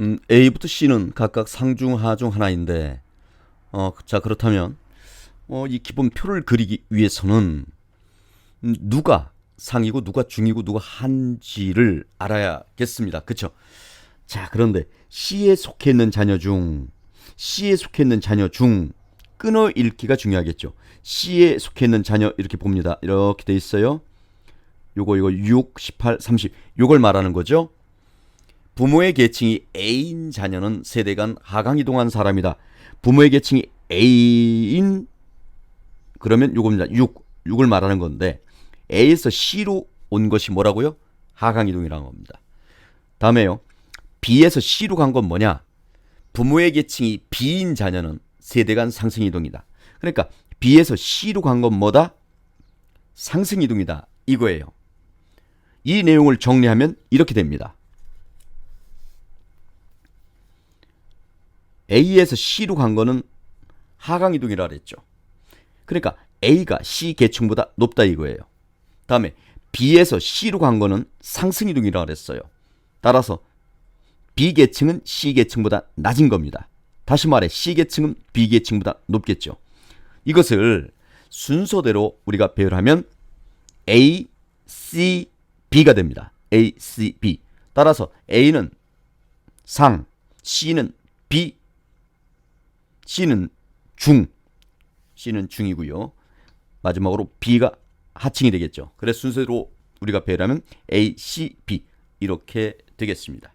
음, A부터 C는 각각 상중 하중 하나인데 어, 자 그렇다면 어, 이 기본표를 그리기 위해서는 음, 누가 상이고 누가 중이고 누가 한지를 알아야겠습니다. 그렇죠? 자 그런데 C에 속해 있는 자녀 중 C에 속해 있는 자녀 중 끊어 읽기가 중요하겠죠. C에 속해 있는 자녀 이렇게 봅니다. 이렇게 돼 있어요. 요거 요거 6, 18, 30 요걸 말하는 거죠. 부모의 계층이 A인 자녀는 세대 간 하강 이동한 사람이다. 부모의 계층이 A인 그러면 요겁니다. 6, 6을 말하는 건데 A에서 C로 온 것이 뭐라고요? 하강 이동이라는 겁니다. 다음에요. B에서 C로 간 건 뭐냐? 부모의 계층이 B인 자녀는 세대 간 상승 이동이다. 그러니까 B에서 C로 간 건 뭐다? 상승 이동이다. 이거예요. 이 내용을 정리하면 이렇게 됩니다. A에서 C로 간 거는 하강 이동이라 그랬죠. 그러니까 A가 C 계층보다 높다 이거예요. 다음에 B에서 C로 간 거는 상승 이동이라 그랬어요. 따라서 B 계층은 C 계층보다 낮은 겁니다. 다시 말해 C 계층은 B 계층보다 높겠죠. 이것을 순서대로 우리가 배열하면 A, C, B가 됩니다. A, C, B. 따라서 A는 상, C는 C는 중, C는 중이고요. 마지막으로 B가 하층이 되겠죠. 그래서 순서대로 우리가 배열하면 A, C, B 이렇게 되겠습니다.